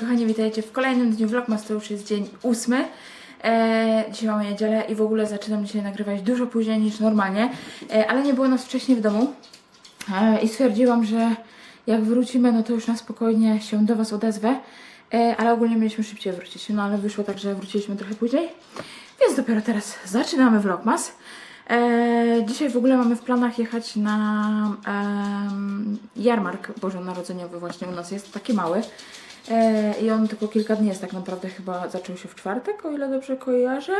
kochani, witajcie w kolejnym dniu Vlogmas, to już jest dzień ósmy. E, dzisiaj mamy niedzielę i w ogóle zaczynam dzisiaj nagrywać dużo później niż normalnie, e, ale nie było nas wcześniej w domu e, i stwierdziłam, że jak wrócimy, no to już na spokojnie się do Was odezwę, e, ale ogólnie mieliśmy szybciej wrócić, no ale wyszło tak, że wróciliśmy trochę później, więc dopiero teraz zaczynamy Vlogmas. E, dzisiaj w ogóle mamy w planach jechać na em, jarmark bożonarodzeniowy właśnie u nas jest, taki mały. E, I on tylko kilka dni jest tak naprawdę, chyba zaczął się w czwartek, o ile dobrze kojarzę.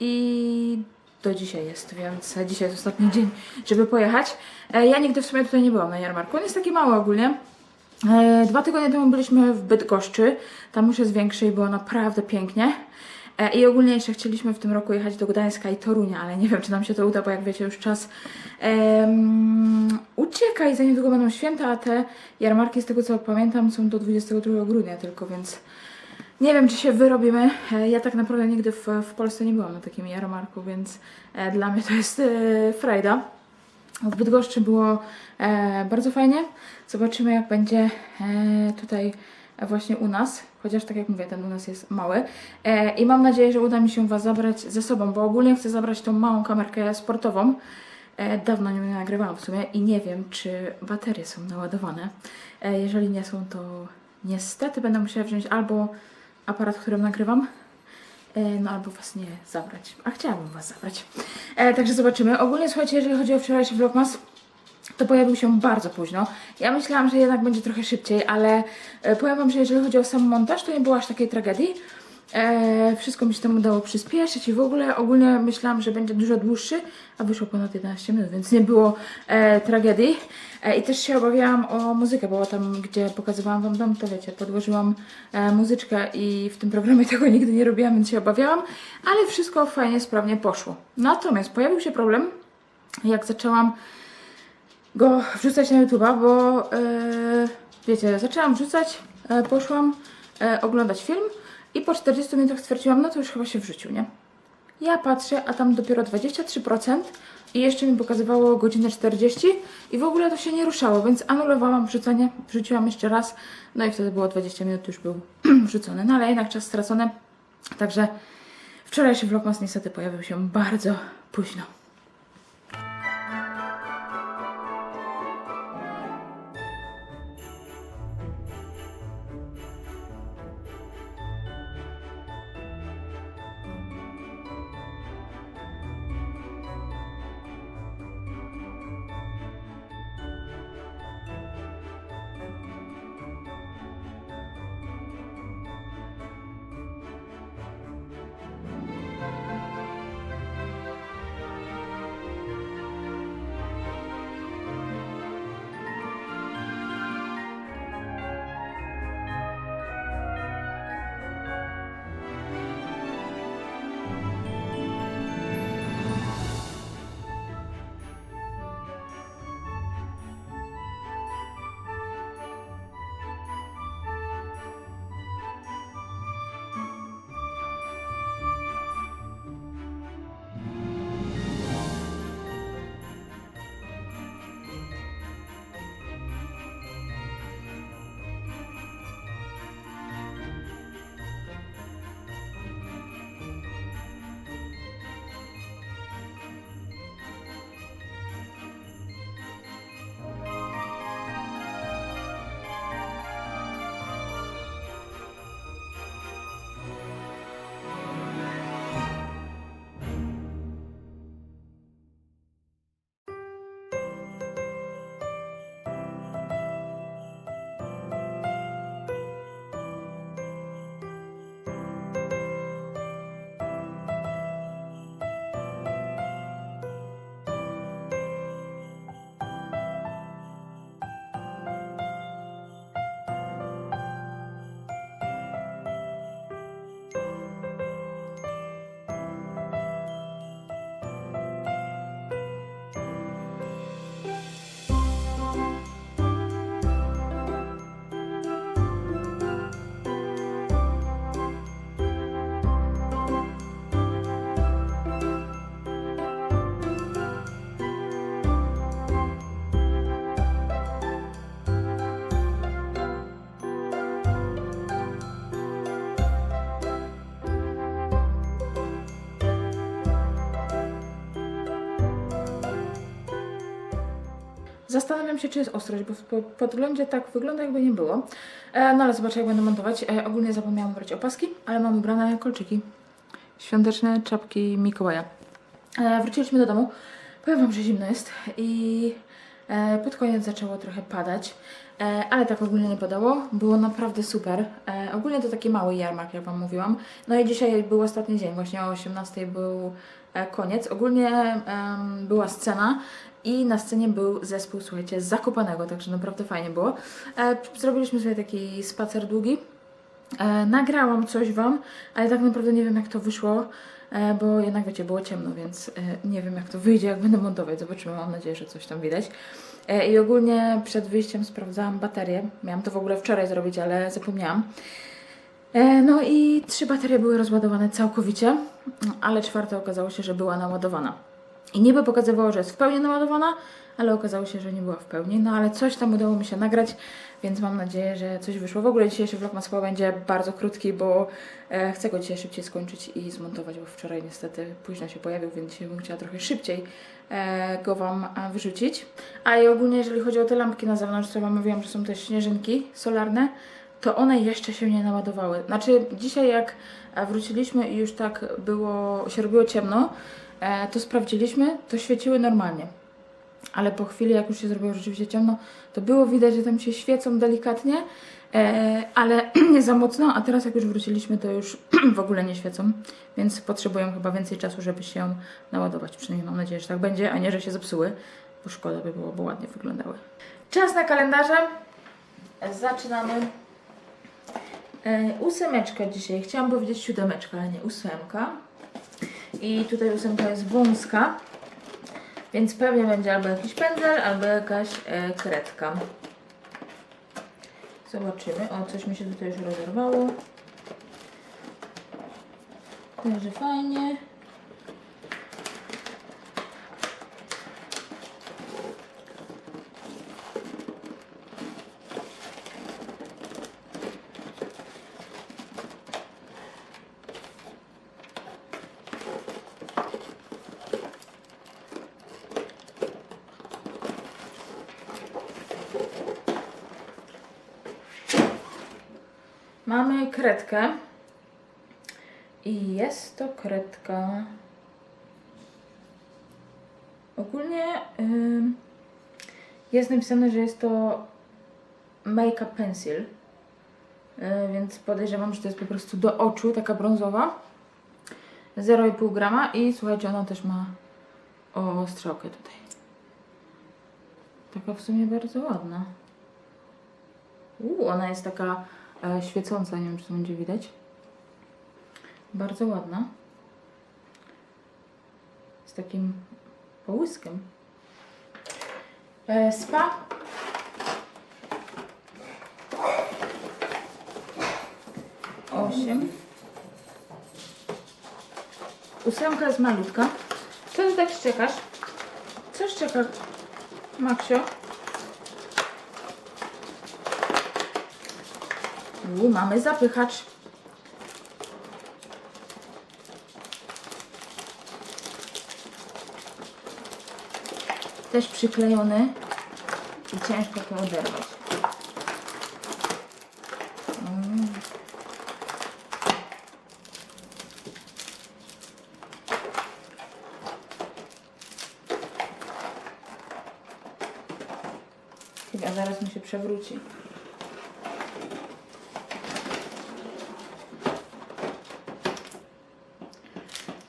I do dzisiaj jest, więc dzisiaj jest ostatni dzień, żeby pojechać. E, ja nigdy w sumie tutaj nie byłam na jarmarku, on jest taki mały ogólnie. E, Dwa tygodnie temu byliśmy w Bydgoszczy, tam już jest większy i było naprawdę pięknie. I ogólnie jeszcze chcieliśmy w tym roku jechać do Gdańska i Torunia, ale nie wiem, czy nam się to uda, bo jak wiecie, już czas em, ucieka i za niedługo będą święta, a te jarmarki, z tego co pamiętam, są do 22 grudnia tylko, więc nie wiem, czy się wyrobimy. E, Ja tak naprawdę nigdy w, w Polsce nie byłam na takim jarmarku, więc e, dla mnie to jest e, frajda. W Bydgoszczy było e, bardzo fajnie. Zobaczymy, jak będzie e, tutaj właśnie u nas. Chociaż tak jak mówię, ten u nas jest mały. E, I mam nadzieję, że uda mi się Was zabrać ze sobą, bo ogólnie chcę zabrać tą małą kamerkę sportową. E, dawno nie nagrywałam w sumie i nie wiem, czy baterie są naładowane. E, jeżeli nie są, to niestety będę musiała wziąć albo aparat, którym nagrywam, E, no albo was nie zabrać. A chciałabym was zabrać. Także zobaczymy. Ogólnie słuchajcie, jeżeli chodzi o wczorajszy vlogmas, to pojawił się bardzo późno. Ja myślałam, że jednak będzie trochę szybciej, ale powiem wam, że jeżeli chodzi o sam montaż, to nie było aż takiej tragedii. E, wszystko mi się tam udało przyspieszyć i w ogóle ogólnie myślałam, że będzie dużo dłuższy, a wyszło ponad 11 minut, więc nie było e, tragedii. E, I też się obawiałam o muzykę, bo tam, gdzie pokazywałam wam dom, to wiecie, podłożyłam e, muzyczkę i w tym programie tego nigdy nie robiłam, więc się obawiałam, ale wszystko fajnie, sprawnie poszło. Natomiast pojawił się problem, jak zaczęłam go wrzucać na YouTube'a, bo e, wiecie, zaczęłam wrzucać, e, poszłam e, oglądać film i po 40 minutach stwierdziłam, no to już chyba się wrzucił, nie? Ja patrzę, a tam dopiero 23% i jeszcze mi pokazywało godzinę 40 i w ogóle to się nie ruszało, więc anulowałam wrzucenie, wrzuciłam jeszcze raz, no i wtedy było 20 minut, już był wrzucony, no ale jednak czas stracony, także wczorajszy vlogmas niestety pojawił się bardzo późno. Zastanawiam się, czy jest ostrość, bo w po podglądzie tak wygląda, jakby nie było. E, no ale zobaczę, jak będę montować. E, ogólnie zapomniałam ubrać opaski, ale mam ubrane kolczyki. Świąteczne czapki Mikołaja. E, wróciliśmy do domu. Powiem Wam, że zimno jest i e, pod koniec zaczęło trochę padać, e, ale tak ogólnie nie padało. Było naprawdę super. E, ogólnie to taki mały jarmark, jak Wam mówiłam. No i dzisiaj był ostatni dzień, właśnie o 18 był e, koniec. Ogólnie em, była scena i na scenie był zespół, słuchajcie, Zakopanego, także naprawdę fajnie było. E, zrobiliśmy sobie taki spacer długi. E, nagrałam coś Wam, ale tak naprawdę nie wiem jak to wyszło, e, bo jednak wiecie, było ciemno, więc nie wiem jak to wyjdzie, jak będę montować. Zobaczymy, mam nadzieję, że coś tam widać. I ogólnie przed wyjściem sprawdzałam baterię. Miałam to w ogóle wczoraj zrobić, ale zapomniałam. No i trzy baterie były rozładowane całkowicie, ale czwarta okazało się, że była naładowana. I niby pokazywało, że jest w pełni naładowana, ale okazało się, że nie była w pełni. No ale coś tam udało mi się nagrać, więc mam nadzieję, że coś wyszło. W ogóle dzisiejszy vlog chyba będzie bardzo krótki, bo e, chcę go dzisiaj szybciej skończyć i zmontować, bo wczoraj niestety późno się pojawił, więc dzisiaj bym chciała trochę szybciej e, go Wam wyrzucić. A i ogólnie, jeżeli chodzi o te lampki na zewnątrz, to Wam mówiłam, że są te śnieżynki solarne, to one jeszcze się nie naładowały. Znaczy, dzisiaj jak e, wróciliśmy i już tak było, się robiło ciemno, to sprawdziliśmy, to świeciły normalnie. Ale po chwili, jak już się zrobiło rzeczywiście ciemno, to było widać, że tam się świecą delikatnie, e, ale nie za mocno, a teraz jak już wróciliśmy, to już w ogóle nie świecą, więc potrzebują chyba więcej czasu, żeby się naładować. Przynajmniej mam nadzieję, że tak będzie, a nie, że się zepsuły, bo szkoda by było, bo ładnie wyglądały. Czas na kalendarze. Zaczynamy. E, ósemeczka dzisiaj. Chciałam powiedzieć siódemeczka, ale nie ósemka. I tutaj ósemka jest wąska. Więc pewnie będzie albo jakiś pędzel, albo jakaś e, kredka. Zobaczymy. O, coś mi się tutaj już rozerwało. Także fajnie. Mamy kredkę. I jest to kredka. Ogólnie ym, jest napisane, że jest to make-up pencil. Yy, więc podejrzewam, że to jest po prostu do oczu, taka brązowa. 0,5 grama i słuchajcie, ona też ma o strzałkę tutaj. Taka w sumie bardzo ładna. Uuu, ona jest taka świecąca, nie wiem czy to będzie widać. Bardzo ładna. Z takim połyskiem. E, spa. Osiem. Ósemka jest malutka. Co ty tak szczekasz? Co szczeka, Maksio? U, mamy zapychacz. Też przyklejony i ciężko to oderwać. Mm. Chyba zaraz mi się przewróci.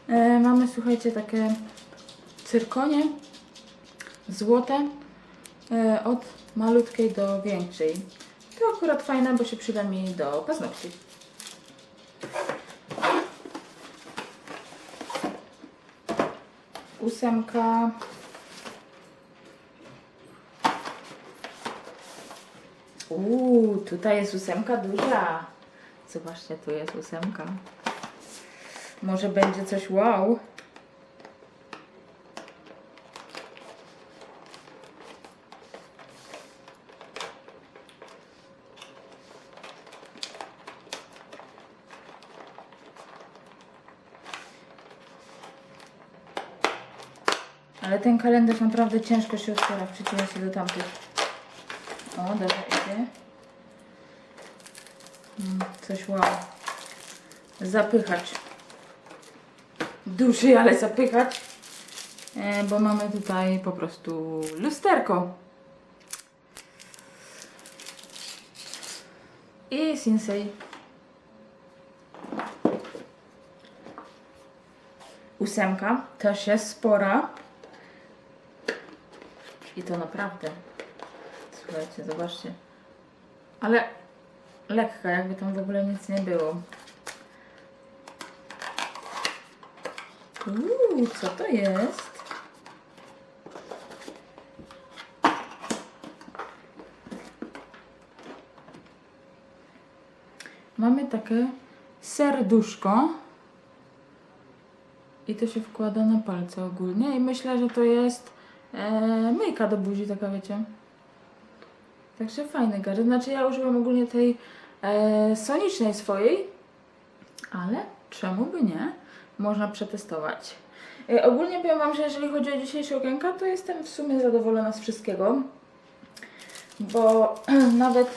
E, mamy, słuchajcie, takie cyrkonie złote e, od malutkiej do większej. To akurat fajne, bo się przyda mi do paznokci. Ósemka. Uuu, tutaj jest ósemka duża. Zobaczcie, tu jest ósemka. Może będzie coś wow. Ale ten kalendarz naprawdę ciężko się otwiera w przeciwieństwie do tamtych. O, dobra, idzie. Mm, Coś wow. Zapychacz. Duży, ale zapychacz. E, bo mamy tutaj po prostu lusterko. I Sinsei. Ósemka też jest spora. I to naprawdę. Słuchajcie, zobaczcie. Ale lekka, jakby tam w ogóle nic nie było. Uuu, co to jest? Mamy takie serduszko. I to się wkłada na palce ogólnie. I myślę, że to jest e, myjka do buzi, taka wiecie. Także fajny gadżet. Znaczy ja używam ogólnie tej e, sonicznej swojej, ale czemu by nie? Można przetestować. E, ogólnie powiem Wam, że jeżeli chodzi o dzisiejsze okienka, to jestem w sumie zadowolona z wszystkiego. Bo nawet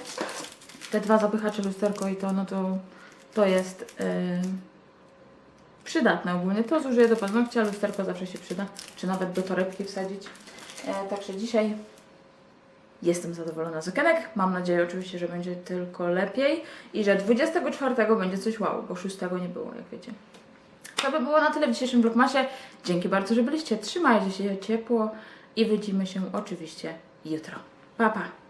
te dwa zapychacze lusterko i to, no to, to jest e, przydatne ogólnie. To zużyję do paznokcia, lusterko zawsze się przyda, czy nawet do torebki wsadzić. E, także dzisiaj jestem zadowolona z okienek. Mam nadzieję oczywiście, że będzie tylko lepiej i że 24 będzie coś wow, bo 6 nie było, jak wiecie. To by było na tyle w dzisiejszym vlogmasie. Dzięki bardzo, że byliście. Trzymajcie się ciepło i widzimy się oczywiście jutro. Pa, pa!